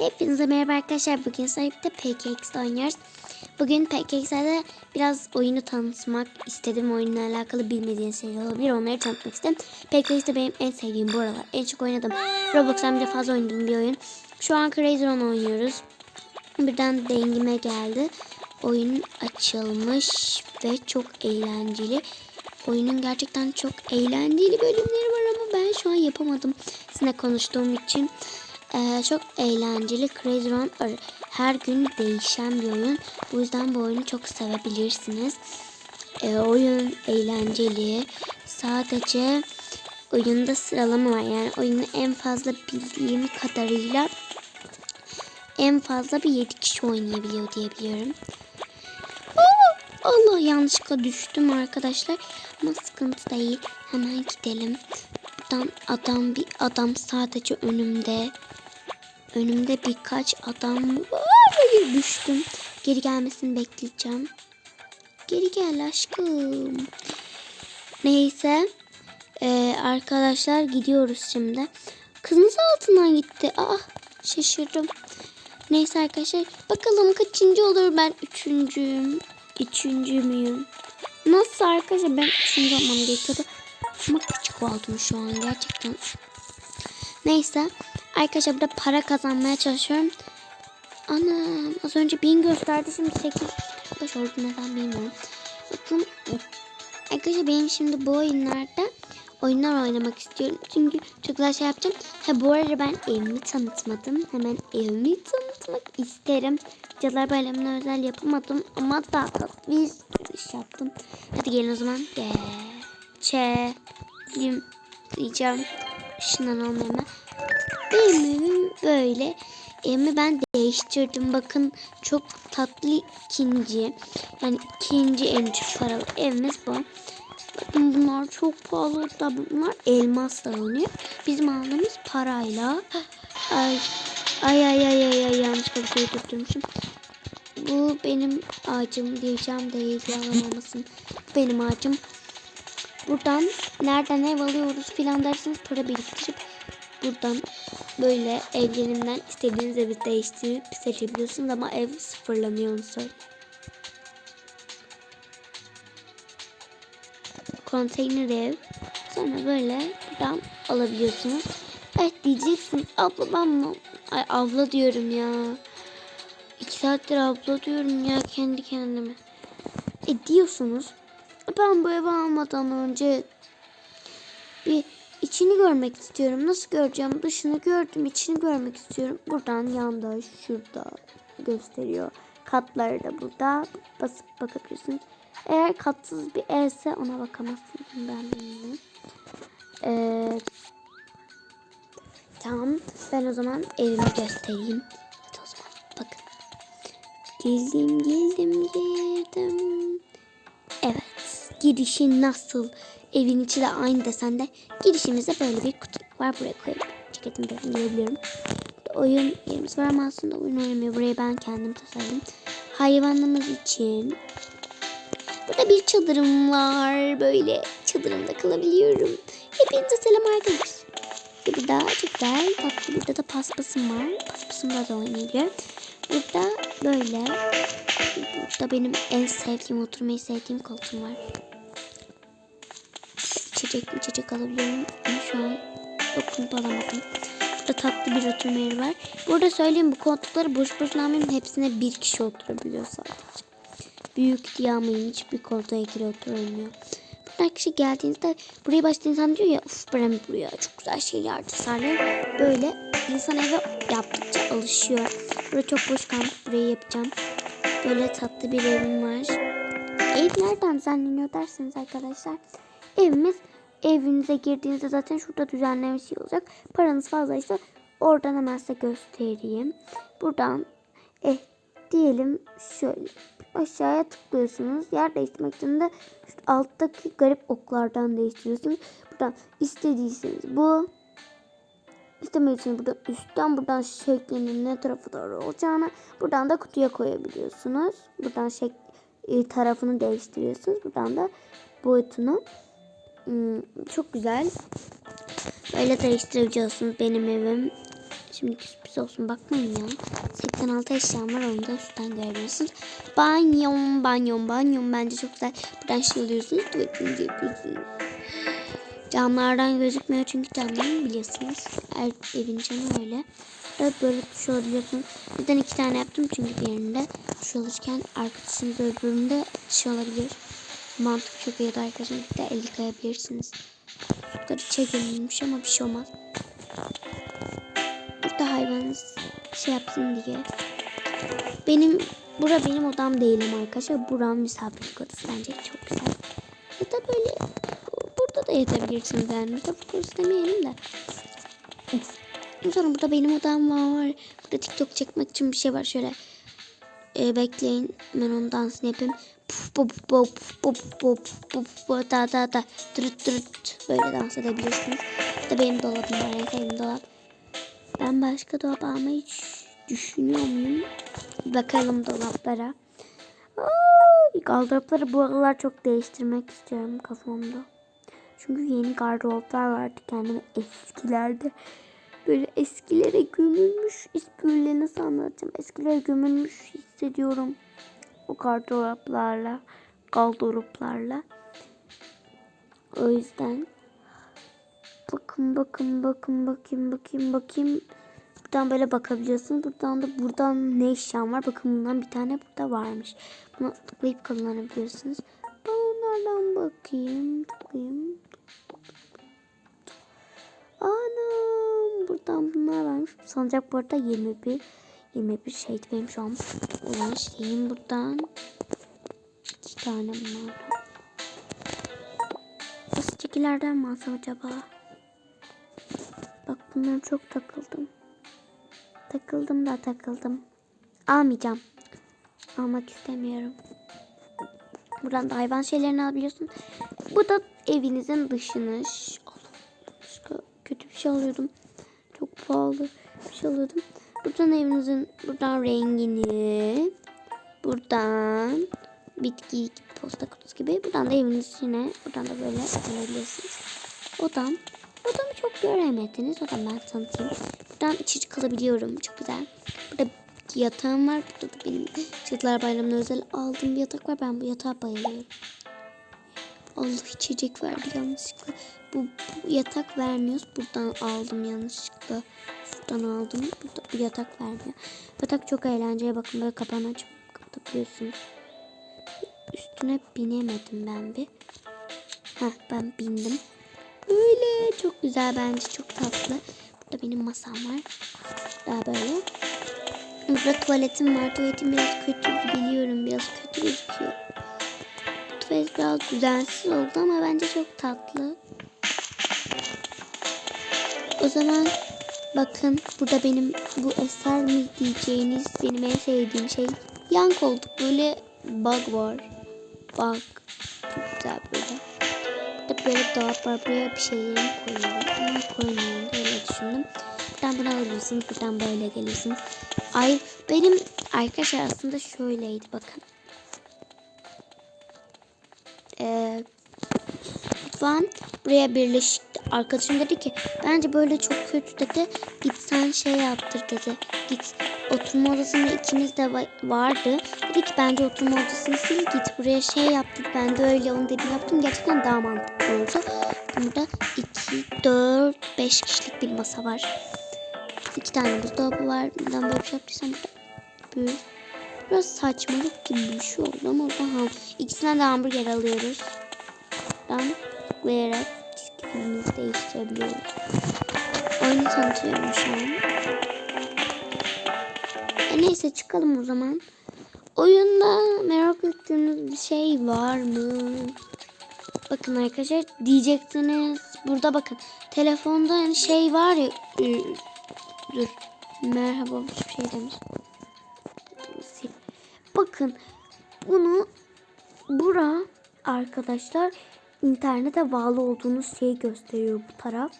Hepinize merhaba arkadaşlar. Bugün sahipte PKX'de oynuyoruz. Bugün PKX'de biraz oyunu tanıtmak istedim. Oyunla alakalı bilmediğiniz şeyler olabilir. Onları tanıtmak istedim. PKX'de benim en sevdiğim bu aralar. En çok oynadım. Roblox'tan bile fazla oynadığım bir oyun. Şu an Crazy Run oynuyoruz. Birden dengime geldi. Oyun açılmış ve çok eğlenceli. Oyunun gerçekten çok eğlenceli bölümleri var ama ben şu an yapamadım. Sizinle konuştuğum için. Ee, çok eğlenceli. Crazy Run her gün değişen bir oyun. Bu yüzden bu oyunu çok sevebilirsiniz. Ee, oyun eğlenceli. Sadece oyunda sıralama var. Yani oyunu en fazla bildiğim kadarıyla en fazla bir 7 kişi oynayabiliyor diye biliyorum. Allah yanlışlıkla düştüm arkadaşlar. Ama sıkıntı değil. Hemen gidelim. Buradan adam bir adam sadece önümde. Önümde birkaç adam var. Hayır düştüm. Geri gelmesini bekleyeceğim. Geri gel aşkım. Neyse. Ee, arkadaşlar gidiyoruz şimdi. Kızınız altından gitti. Aa şaşırdım. Neyse arkadaşlar. Bakalım kaçıncı olur ben üçüncüyüm. Üçüncü müyüm? Nasıl arkadaşlar ben üçüncü olmam gerekiyordu. Ama küçük oldum şu an gerçekten. Neyse. Arkadaşlar burada para kazanmaya çalışıyorum. Anam az önce 1000 gösterdi şimdi 845 oldu neden bilmiyorum. Bakın arkadaşlar benim şimdi bu oyunlarda oyunlar oynamak istiyorum. Çünkü çok güzel şey yapacağım. Ha bu arada ben evimi tanıtmadım. Hemen evimi tanıtmak isterim. Cadılar Bayramı'na özel yapamadım ama daha tatlı bir iş yaptım. Hadi gelin o zaman. Geçelim diyeceğim. Şundan almayayım Benim evim böyle. Evimi ben değiştirdim. Bakın çok tatlı ikinci. Yani ikinci en düşük paralı evimiz bu. Bakın bunlar çok pahalı. Da bunlar elmasla alınıyor. Bizim aldığımız parayla. Ay ay ay ay ay, yanlışlıkla bir şey tutturmuşum. Bu benim ağacım diyeceğim değil yalan olmasın. Benim ağacım. Buradan nereden ev alıyoruz filan derseniz para biriktirip buradan böyle evlerimden istediğiniz evi değiştirip seçebiliyorsunuz ama ev sıfırlanıyor onu söyleyeyim. Konteyner ev. Sonra böyle buradan alabiliyorsunuz. Evet diyeceksiniz abla ben mi? Ay abla diyorum ya. İki saattir abla diyorum ya kendi kendime. E diyorsunuz. Ben bu evi almadan önce bir içini görmek istiyorum. Nasıl göreceğim? Dışını gördüm, içini görmek istiyorum. Buradan yanda, şurada gösteriyor. Katları da burada. Basıp bakabilirsiniz. Eğer katsız bir evse ona bakamazsınız. Ben bilmiyorum. Ee, tamam. Ben o zaman evimi göstereyim. Hadi o zaman bakın. Geldim, geldim, geldim. Evet. Girişi nasıl? Evin içi de aynı desende. Girişimizde böyle bir kutu var. Buraya koyup ceketimi böyle giyebiliyorum. Oyun yerimiz var ama aslında oyun oynamıyor. Burayı ben kendim tasarladım. Hayvanımız için. Burada bir çadırım var. Böyle çadırımda kalabiliyorum. Hepinize selam arkadaşlar. Burada çok güzel tatlı. Burada da paspasım var. Paspasımda da oynayabiliyorum. Burada böyle. Burada benim en sevdiğim oturmayı sevdiğim koltuğum var. İçecek içecek alabiliyorum. Ama şu an dokunup alamadım. Burada tatlı bir oturma yeri var. Burada söyleyeyim bu koltukları boş boşuna almayın. Hepsine bir kişi oturabiliyor sadece. Büyük diye almayın. Hiçbir koltuğa geri oturamıyor. Burada kişi geldiğinizde buraya başta insan diyor ya uf ben buraya çok güzel şeyler tasarlıyor. Böyle insan eve yaptıkça alışıyor. Burada çok boş kalmış. Burayı yapacağım. Böyle tatlı bir evim var. Ev nereden düzenleniyor derseniz arkadaşlar. Evimiz evinize girdiğinizde zaten şurada düzenlemiş şey olacak. Paranız fazlaysa oradan hemen size göstereyim. Buradan eh diyelim şöyle aşağıya tıklıyorsunuz. Yer değiştirmek için de alttaki garip oklardan değiştiriyorsunuz. Buradan istediyseniz bu istemediyseniz burada üstten buradan şeklinin ne tarafı doğru olacağını buradan da kutuya koyabiliyorsunuz. Buradan şek e, tarafını değiştiriyorsunuz. Buradan da boyutunu çok güzel. Böyle değiştirebiliyorsunuz benim evim. Şimdiki sürpriz olsun bakmayın ya. 86 eşyam var onu da üstten görebilirsiniz. Banyom banyom banyom bence çok güzel. Buradan şey alıyorsunuz. Tuvaletinizi yapıyorsunuz. Camlardan gözükmüyor çünkü camdan biliyorsunuz. Her evin camı öyle. Böyle, böyle tuş alabiliyorsunuz. Neden iki tane yaptım çünkü birinde tuş alırken arkadaşınız öbüründe tuş alabilir. Mantık çok iyi arkadaşlar. Bir de el yıkayabilirsiniz. Suları çekilmiş ama bir şey olmaz. Burada hayvanınız şey yapsın diye. Benim bura benim odam değilim arkadaşlar. Buram misafirlik odası bence çok güzel. Ya da böyle burada da yatabilirsiniz yani. Misafirlik odası demeyelim de. Sonra burada benim odam var. Burada TikTok çekmek için bir şey var şöyle. Ee, bekleyin. Ben onun dansını yapayım. Puf puf puf puf puf puf da da da tırıt tırıt böyle dans edebilirsiniz. Da benim dolabım var. En sevdiğim dolap. Ben başka dolap almayı hiç düşünüyor muyum? Bakalım dolaplara. Ay, Gardıropları bu aralar çok değiştirmek istiyorum kafamda. Çünkü yeni gardıroplar vardı kendime eskilerde. Böyle eskilere gömülmüş. Böyle nasıl anlatacağım? Eskilere gömülmüş hissediyorum. O gardıroplarla. Gardıroplarla. O yüzden bakın bakın bakın bakayım bakayım bakayım. Buradan böyle bakabiliyorsunuz. Buradan da buradan ne eşyam var? Bakın bundan bir tane burada varmış. Bunu tıklayıp kullanabiliyorsunuz. Ben bakayım. Tıklayayım. Anam. Buradan bunlar varmış. Sancak bu arada 21. 21 şeydi benim şu an olan şeyim buradan. İki tane bunlardan. Basit mi alsam acaba? Bak bunlara çok takıldım. Takıldım da takıldım. Almayacağım. Almak istemiyorum. Buradan da hayvan şeylerini alabiliyorsun. Bu da evinizin dışını. Başka kötü bir şey alıyordum. Çok pahalı bir şey alıyordum. Buradan evinizin buradan rengini. Buradan bitki posta kutusu gibi. Buradan da eviniz içine. Buradan da böyle alabilirsiniz. Odam. Odamı çok göremediniz. Odam ben tanıtayım. Buradan içeri kalabiliyorum. Çok güzel. Burada yatağım var. Burada da benim Çocuklar Bayramı'na özel aldığım bir yatak var. Ben bu yatağa bayılıyorum. Allah içecek verdi yanlışlıkla. Bu, bu yatak vermiyoruz. Buradan aldım yanlışlıkla. Şuradan aldım. Burada bu yatak vermiyor. Yatak çok eğlenceli. Bakın böyle kapağını açıp kapatabiliyorsunuz. Üstüne binemedim ben bir. Heh ben bindim. Böyle çok güzel bence çok tatlı. Burada benim masam var. Daha böyle. Burada tuvaletim var. Tuvaletim biraz kötü biliyorum. Biraz kötü gözüküyor. Biraz düzensiz oldu ama bence çok tatlı. O zaman bakın burada benim bu eser mi diyeceğiniz benim en sevdiğim şey yan koltuk böyle bug var. Bug. Çok güzel böyle. Burada böyle dolap var. Buraya bir şeylerimi koyuyorum. Ama koymuyorum. Öyle düşündüm. Buradan bunu alıyorsunuz. Buradan böyle geliyorsunuz. Ay benim arkadaşlar aslında şöyleydi bakın. Ben buraya birleşikti. Arkadaşım dedi ki bence böyle çok kötü dedi. Git sen şey yaptır dedi. Git oturma odasında ikimiz de vardı. Dedi ki bence oturma odasını sil git buraya şey yaptık. Ben de öyle onu dedim yaptım. Gerçekten daha mantıklı oldu. Burada 2, 4, 5 kişilik bir masa var. İki tane buzdolabı var. Neden böyle bir şey yaptıysam böyle. Biraz saçmalık gibi bir şey oldu ama daha ikisinden de hamburger alıyoruz. Buradan tıklayarak çizgilerimizi değiştirebiliyoruz. Oyunu tanıtıyorum şu an. E neyse çıkalım o zaman. Oyunda merak ettiğiniz bir şey var mı? Bakın arkadaşlar diyeceksiniz. Burada bakın. Telefonda hani şey var ya. Dur. Merhaba bir şey demiş. Bakın bunu bura arkadaşlar internete bağlı olduğunuz şeyi gösteriyor bu taraf.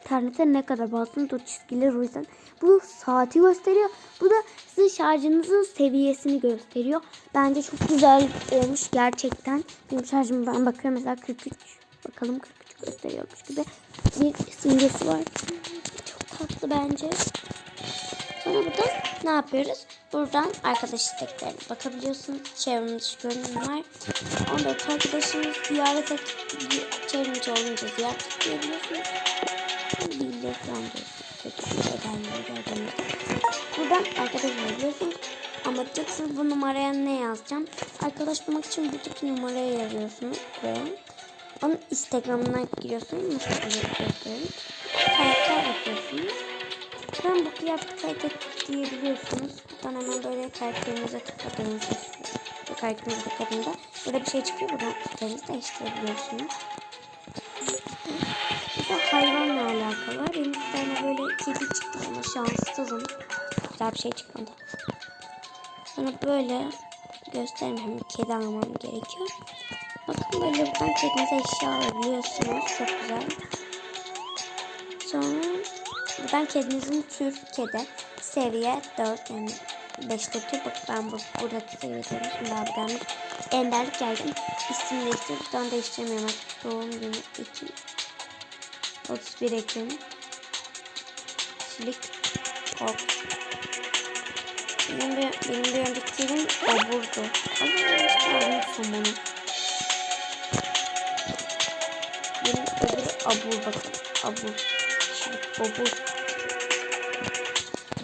İnternete ne kadar bağlısınız o çizgiler o yüzden. Bu saati gösteriyor. Bu da sizin şarjınızın seviyesini gösteriyor. Bence çok güzel olmuş gerçekten. Benim şarjımdan bakıyorum mesela 43. Bakalım 43 gösteriyormuş gibi. Bir simgesi var. Çok tatlı bence. Sonra buradan ne yapıyoruz? Buradan arkadaş isteklerine bakabiliyorsunuz. Çevrimiz görünüm var. 14 arkadaşınız ziyaret et. Çevrimiz olunca ziyaret edebiliyorsunuz. Bilgileri falan diyorsunuz. Kötü ödenmeyi gördüğünüz Buradan arkadaş bulabiliyorsunuz. Ama diyeceksiniz bu numaraya ne yazacağım? Arkadaş bulmak için buradaki numarayı yazıyorsunuz buraya. Onun Instagram'ına giriyorsunuz. Nasıl gösteriyorum. Karakter yapıyorsunuz. Ben bu kaydet diyebiliyorsunuz. Buradan hemen böyle karakterinize tıkladığınızda bu karakterinize tıkladığında burada bir şey çıkıyor. Buradan üstlerinizi değiştirebiliyorsunuz. Burada hayvanla alakalı. Benim bir tane böyle kedi çıktı ama şanssızım. Güzel bir şey çıkmadı. Sonra böyle göstermem kedi almam gerekiyor. Bakın böyle buradan kendinize eşya alabiliyorsunuz. Çok güzel. Sonra buradan kedinizin tür kedi seviye 4 yani 5'te tür. Bak ben bu, buradaki seviye görmüşüm. Daha bir tane enderlik geldim. İsim değiştirip buradan değiştiremiyorum. Artık doğum günü 2 31 Ekim Silik Hop benim bir, benim bir önceki yerim oburdu. Ama yanlış kalmışım bunu. Benim öbürü abur bakın. Abur. Şimdi obur.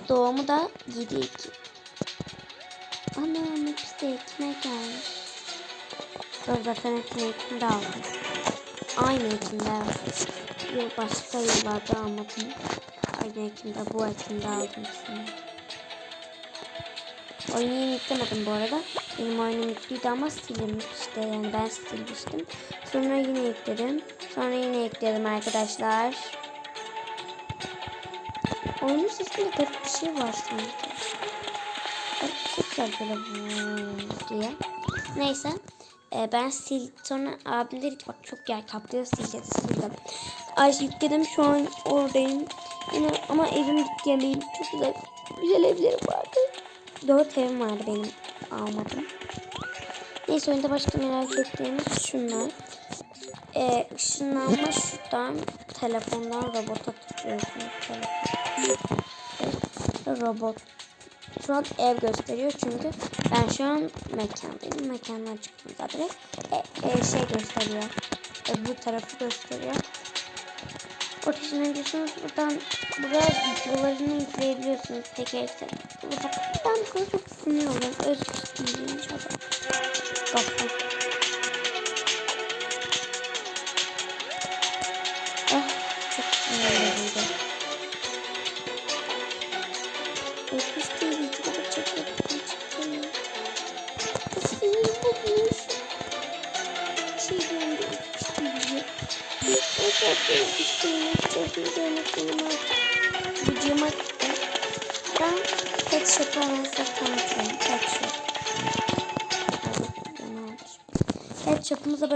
Doğumu da 7 2. Ana hepsi de ekmek gelmiş. Dur zaten hepsini ekimde aldım. Aynı ekimde Yıl başka yıllarda almadım. Aynı ekimde bu ekimde aldım ikisini. Oyunu yeni yüklemedim bu arada. Benim oyunum yüklüydü ama silinmiş işte yani ben silmiştim. Sonra yine yükledim. Sonra yine yükledim arkadaşlar. Oyunun sesinde garip bir şey var sanki. Garip bir ses böyle diye. Neyse. Ee, ben sil sonra abim bak çok yer kaplıyor sileceğiz sildim. Ay yükledim şu an oradayım. Yine ama evim yüklemeyim. Çok güzel güzel evlerim vardı. Dört evim vardı benim almadım. Neyse oyunda başka merak ettiğimiz şunlar. Ee, ışınlanma şuradan telefondan robota tıklıyorsunuz. Telefon. Robot. Şu an ev gösteriyor çünkü ben şu an mekandayım. Mekandan çıktım zaten. E, e, şey gösteriyor. Öbür tarafı gösteriyor. Ateşin öncesiniz buradan buraya videolarını izleyebiliyorsunuz. İşte burada ben bu kadar çok sinirliyim. Özgür değilim inşallah. Bakın. Eh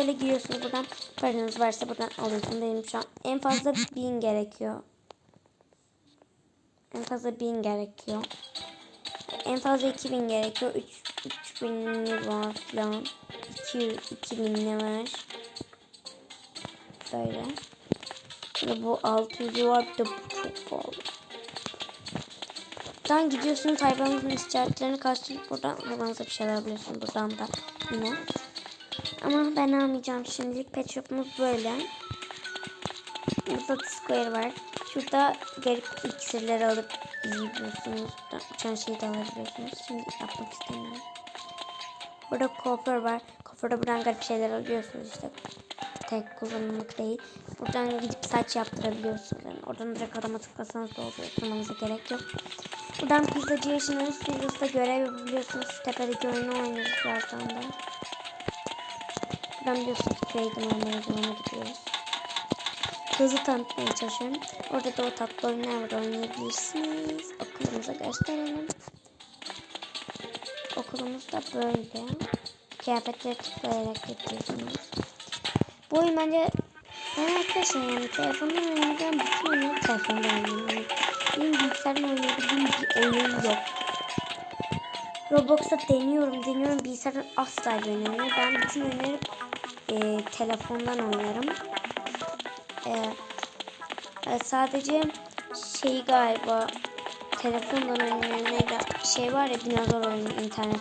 böyle giriyorsunuz buradan. Paranız varsa buradan alıyorsunuz benim şu an en fazla 1000 gerekiyor. En fazla 1000 gerekiyor. En fazla 2000 gerekiyor. 3 3000 var falan 2 2000 var? Böyle. Ve bu 600 var da bu çok pahalı. Buradan gidiyorsunuz hayvanınızın işaretlerini karşılayıp buradan hayvanınıza bir şeyler alıyorsunuz. Buradan da yine. Ama ben almayacağım şimdilik. Pet shop'umuz böyle. Burada square var. Şurada garip iksirleri alıp yiyebiliyorsunuz. Uçan şeyi de alabiliyorsunuz. Şimdi yapmak istemiyorum. Burada kuaför var. Kuaförde buradan garip şeyler alıyorsunuz işte tek kullanımlık değil. Buradan gidip saç yaptırabiliyorsunuz. Yani oradan direkt adama tıklasanız da oluyor. Tıklamanıza gerek yok. Buradan pizzacı yaşınız. Pizzasında görev yapabiliyorsunuz. Tepedeki oyunu oynuyoruz birazdan da. Buradan biliyorsunuz Trade'in oynamaya gidiyoruz. Hızlı tanıtmaya çalışıyorum. Orada da o tatlı oyunlar var oynayabilirsiniz. Okulumuza gösterelim. Okulumuz da böyle. Kıyafetleri tıklayarak yapıyorsunuz. Bu oyun bence ben arkadaşlar yani telefondan oynayacağım bütün oyunu telefondan oynuyorum. Benim bilgisayardan oynayabildiğim bir oyun yok. Roblox'ta deniyorum deniyorum bilgisayardan asla oynamıyorum. Ben bütün oyunları e, telefondan oynarım. E, e, sadece şey galiba telefondan oynayan şey var ya dinozor oyunu internet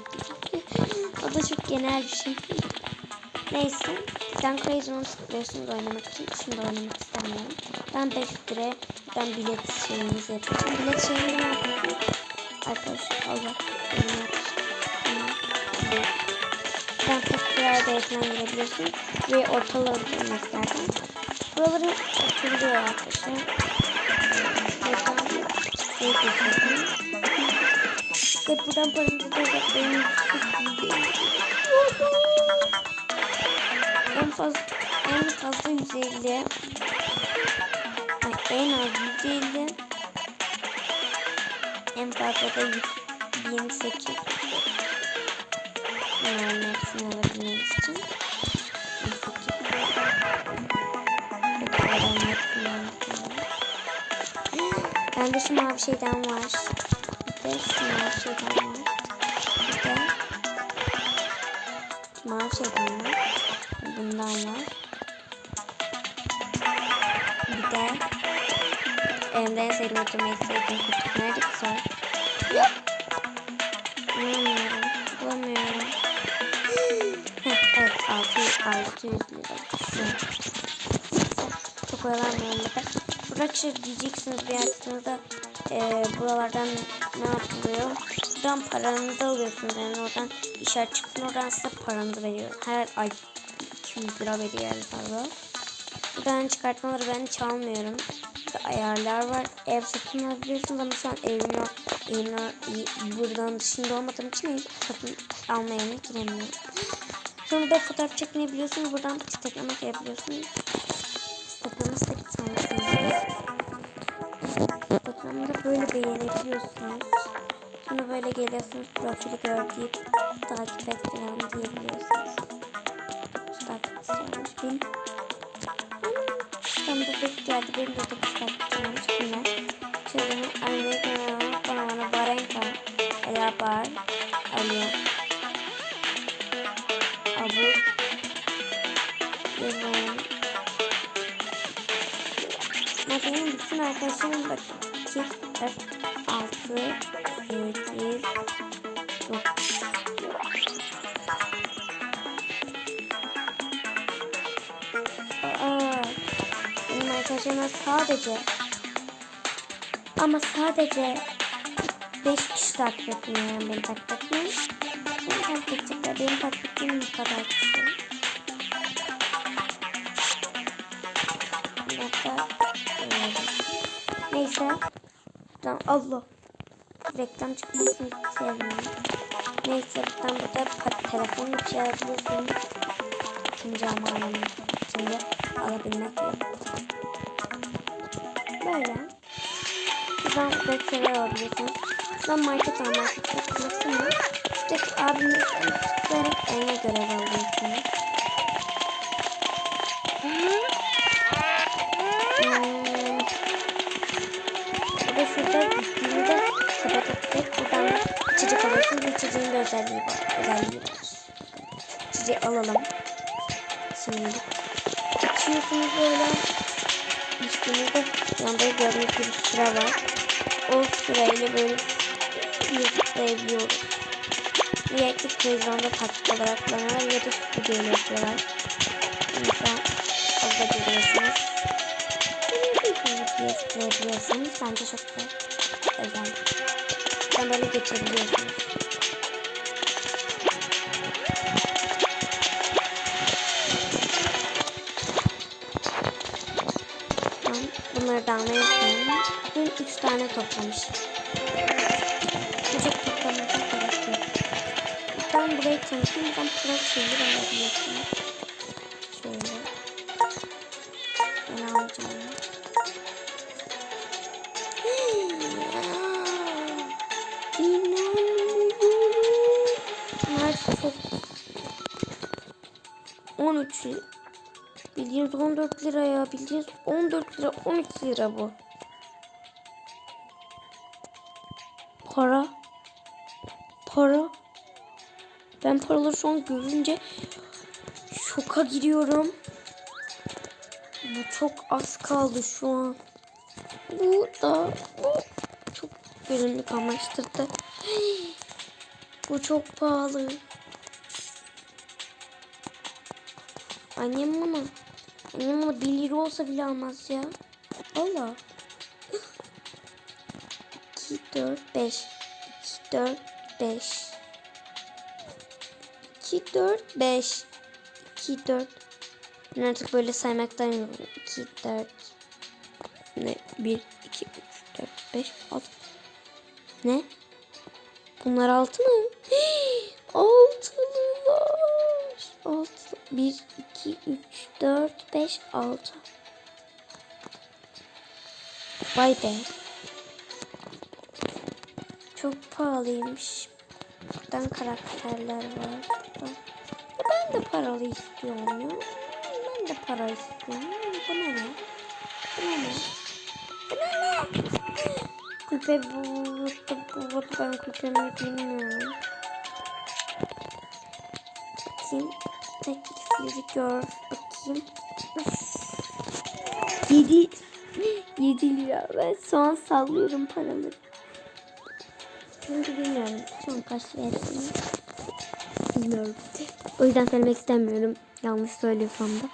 o da çok genel bir şey. Neyse. Sen Crazy Run tıklıyorsunuz oynamak için. Şimdi oynamak istemiyorum. Ben 5 liraya ben bilet şeyimizi yapıyorum. Bilet şeyini ne? Falan girebiliyorsun. Ve ortaları dönmeklerden. Buraları oturuyor arkadaşlar. Ve buradan paranızı da benim en fazla en fazla 150 Ay, en az 150 en fazla da 128 yani hepsini alabilmeniz için 128 Bende şu mavi şeyden var. Bir de şu mavi şeyden var. Bir de şu mavi şeyden var. Bundan var. Bir de elimde en sevdiğim oturmayı sevdiğim kutu. Nerede ki sor? Bulamıyorum. 600, 600 lira. Çok oyalanmayalım burada. Burada şey diyeceksiniz bir aslında e, buralardan ne yapılıyor? Buradan paranızı alıyorsunuz. Yani oradan işaret çıksın oradan size paranızı veriyor. Her ay 200 lira veriyor yani fazla. Buradan çıkartmaları ben çalmıyorum. Burada ayarlar var. Ev satın alabiliyorsunuz ama şu an evin o buradan dışında olmadığım için ev satın alma yerine giremiyorum. Sonra da fotoğraf çekinebiliyorsunuz. Buradan Instagram'a girebiliyorsunuz. Instagram'a sanırsınız. Instagram'da böyle beğenebiliyorsunuz. Sonra böyle geliyorsunuz profili gör deyip takip et falan diyebiliyorsunuz. Takip istiyormuş bin. Tam da tek geldi benim de dokuz takipçilermiş bunlar. Şöyle kanalına bana bana Barenka. Ela Bar. Ali. Bakın bütün arkadaşlarım bakın. 2, 4, 6, 8, 9. Aa, benim arkadaşlarıma sadece ama sadece 5 kişi takip etmiyor yani beni takip etmiyor. Beni takip edecekler. Benim takip ettiğim bu kadar kişi. Neyse. Tamam Allah. Reklam çıkmasını sevmiyorum. Neyse buradan burada pa- telefonla bir şey yapıyorsun. İkinci ama alamak içinde alabilmek yok. Böyle. Buradan bekleri alabiliyorsunuz. Buradan market almak istiyorsanız şuradaki abimiz tıklayarak eline görev alıyorsunuz. Alıyorsunuz. Bu içeceğin de özelliği var. Özelliği var. İçeceği alalım. Şimdi içiyorsunuz böyle. İçtiğinizde yanda gördüğünüz bir sıra var. O sırayla böyle yazıklayabiliyoruz. Sürekli televizyonda taktik olarak kullanıyorlar ya da stüdyo yapıyorlar. Mesela orada görüyorsunuz. Yazıklayabiliyorsunuz. Bence çok güzel. Özel. Sen böyle geçebiliyorsunuz. 3 tane toplamıştım. Bu çok toplamaya gerek yok. Ben burayı tanıtayım. Ben pro şeyi alabiliyorsunuz. Şöyle. Ben alacağım. Çok 13 Bildiğiniz 14 lira ya. Bildiğiniz 14 lira 13 lira bu. Para. Para. Ben paraları şu an görünce şoka giriyorum. Bu çok az kaldı şu an. Bu da bu çok gözünü kamaştırdı. Bu çok pahalı. Annem bana annem bana 1 lira olsa bile almaz ya. Allah. 2 4 5 2 4 5 2 4 5 2 4 Ben artık böyle saymaktan yoruldum. 2 4 ne 1 2 3 4 5 6 Ne? Bunlar altı mı? Altılılar. Altı. 1 2 3 4 5 6 Vay be. Çok pahalıymış. Buradan karakterler var. Ben de paralı istiyorum. Ben de para istiyorum. Bu ne ne? Bu ne ne? Bu ne ne? Kulübe vurdu bu vurdu. Ben kulübemi bilmiyorum. Bakayım. Teklifleri gör. Bakayım. Yedi. Yedi lira. Ben soğan sallıyorum paraları. Çünkü bilmiyorum. An kaç ettiğini. Bilmiyorum. O yüzden söylemek istemiyorum. Yanlış söylüyorsam da.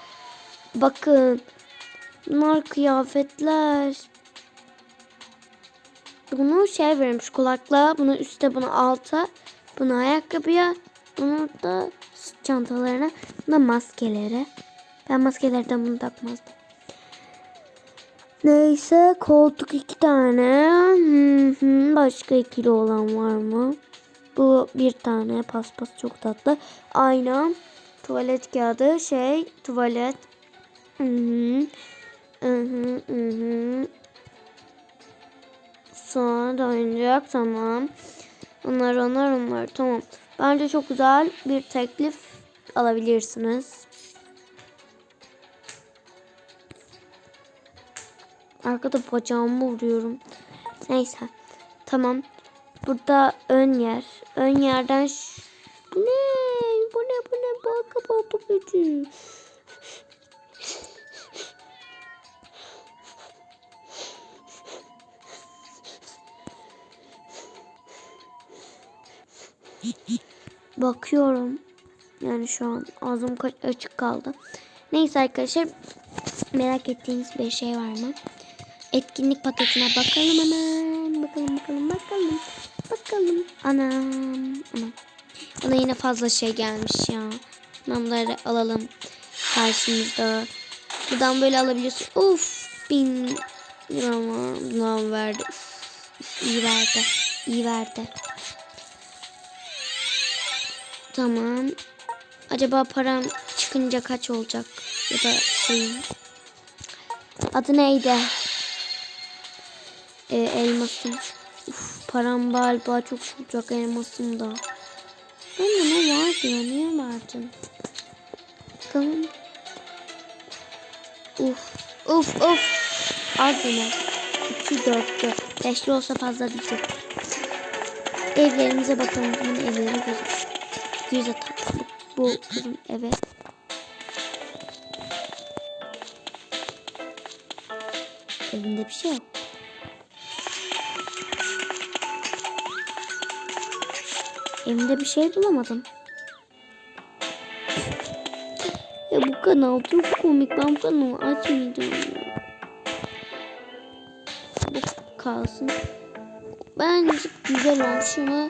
Bakın. Bunlar kıyafetler. Bunu şey vermiş kulaklığa. Bunu üstte bunu alta. Bunu ayakkabıya. Bunu da çantalarına. Bunu da maskelere. Ben maskelerden bunu takmazdım. Neyse koltuk iki tane. Hı hı. Başka ikili olan var mı? Bu bir tane paspas çok tatlı. Ayna. Tuvalet kağıdı. Şey tuvalet. Hı hı. Hı hı hı hı. Sonra tamam. Onlar onlar onlar tamam. Bence çok güzel bir teklif alabilirsiniz. Arkada bacağımı vuruyorum. Neyse. Tamam. Burada ön yer. Ön yerden bu ne? Bu ne? Bu ne? Baka baka gücü. Bakıyorum. Yani şu an ağzım açık kaldı. Neyse arkadaşlar. Merak ettiğiniz bir şey var mı? Etkinlik paketine bakalım hemen. Bakalım bakalım bakalım. Bakalım. Anam. Anam. Bana yine fazla şey gelmiş ya. Bunları alalım. Karşımızda. Buradan böyle alabiliyorsun. Uf. Bin lira mı? Verdi. Uf, iyi verdi. İyi verdi. Tamam. Acaba param çıkınca kaç olacak? Ya da şeyin. Adı neydi? Ee, elmasım. Uf, param galiba çok olacak elmasım da. Bende ne vardı ya? Niye verdin? Bakalım. Uf. Uf uf. Az yine. 2 4 4. 5'li olsa fazla diyecek. Evlerimize bakalım. Bunun evleri güzel. Güzel tatlı. Bu kızın evi. Evinde bir şey yok. Evimde bir şey bulamadım. Ya bu kanal çok komik. Ben bu kanalı açmayacağım ya. Bu kalsın. Bence güzel olmuş ama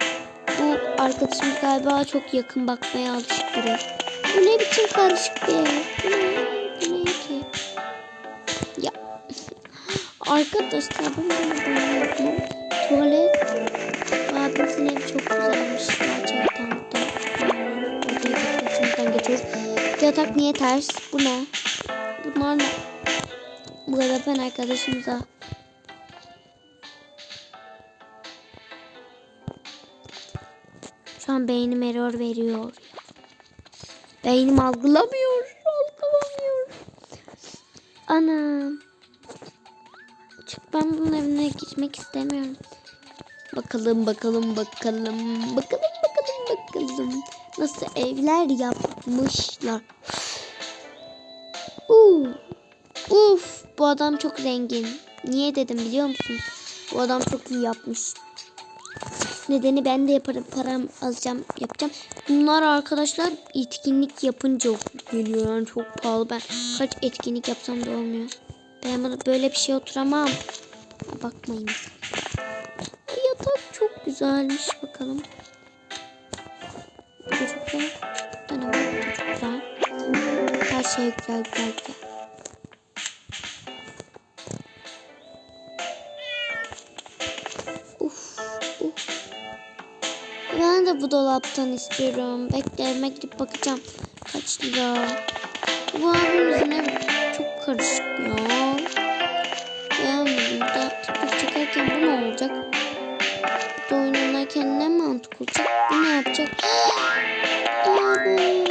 bu arkadaşımız galiba çok yakın bakmaya alışık biri. Bu ne biçim karışık bir ev? Bu ne? Bu ne ki? Ya. Arkadaşlar ben Yatak niye ters? Bu ne? Bunlar ne? Bu da ben arkadaşımıza. Şu an beynim error veriyor. Beynim algılamıyor. Algılamıyor. Anam. Çık ben bunun evine gitmek istemiyorum. Bakalım bakalım bakalım. Bakalım bakalım bakalım. Nasıl evler yapmışlar. Uf. Uf. Bu adam çok zengin. Niye dedim biliyor musunuz? Bu adam çok iyi yapmış. nedeni ben de yaparım. Param alacağım yapacağım. Bunlar arkadaşlar etkinlik yapınca geliyor. Yani çok pahalı. Ben kaç etkinlik yapsam da olmuyor. Ben bunu böyle bir şey oturamam. Bakmayın. Bu yatak çok güzelmiş bakalım. Güzel güzel. Uf, uf. Ben de bu dolaptan istiyorum. Bekle evime gidip bakacağım. Kaç lira? Bu abimizin evi çok karışık ya. Beğenmedim. Da TikTok çekerken bu ne olacak? Bu oynarken ne mantık olacak? Bu ne yapacak? Abi.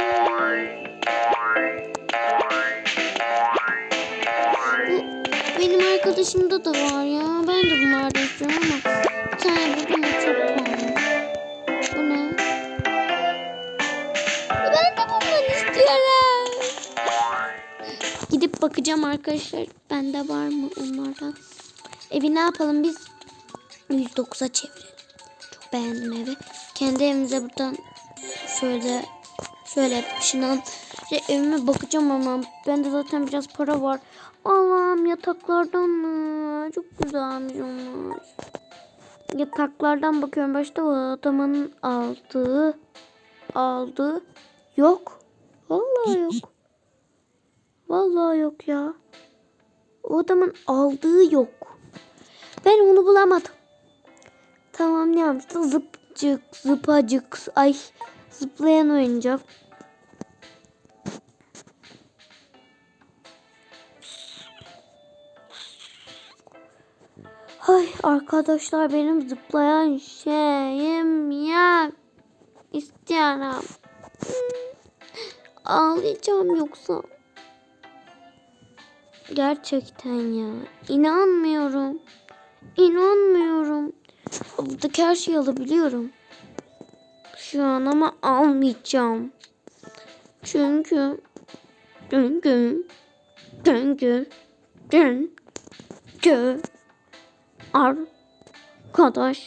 Arkadaşımda da var ya. Ben de bunlardan istiyorum ama bir tane buldum çok pahalı. Bu ne? Ben de bundan istiyorum. Gidip bakacağım arkadaşlar. Bende var mı onlardan? Evi ne yapalım biz? 109'a çevirelim. Çok beğendim evi. Kendi evimize buradan şöyle şöyle şey, evime bakacağım ama bende zaten biraz para var. Allah'ım yataklardan mı? Çok güzelmiş onlar. Yataklardan bakıyorum. Başta o adamın aldığı aldığı yok. Vallahi yok. Vallahi yok ya. O adamın aldığı yok. Ben onu bulamadım. Tamam ne yapmıştı? Zıpcık, zıpacık, ay zıplayan oyuncak. Ay arkadaşlar benim zıplayan şeyim ya. İstiyorum. Ağlayacağım yoksa. Gerçekten ya. İnanmıyorum. İnanmıyorum. Buradaki her şeyi alabiliyorum. Şu an ama almayacağım. Çünkü çünkü çünkü çünkü arkadaşlar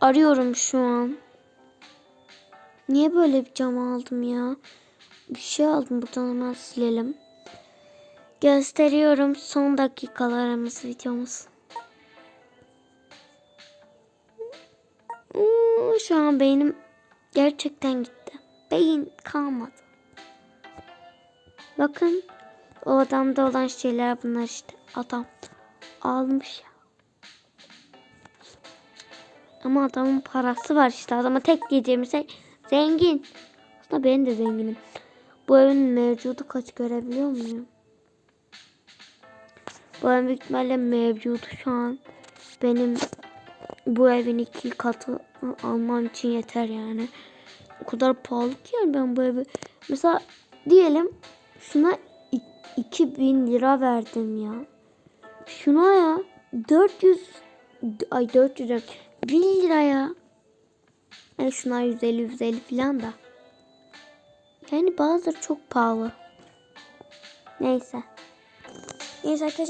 arıyorum şu an. Niye böyle bir cam aldım ya? Bir şey aldım buradan hemen silelim. Gösteriyorum son dakikalarımız videomuz. Şu an beynim gerçekten gitti. Beyin kalmadı. Bakın o adamda olan şeyler bunlar işte. Adam almış ya. Ama adamın parası var işte. Adama tek diyeceğim şey zengin. Aslında ben de zenginim. Bu evin mevcudu kaç görebiliyor muyum? Bu evin büyük ihtimalle mevcudu şu an. Benim bu evin iki katı almam için yeter yani. O kadar pahalı ki yani ben bu evi. Mesela diyelim şuna i- 2000 lira verdim ya. Şuna ya 400 ay 400 lira 1000 lira ya. Yani şunlar 150 150 falan da. Yani bazıları çok pahalı. Neyse. Neyse arkadaşlar.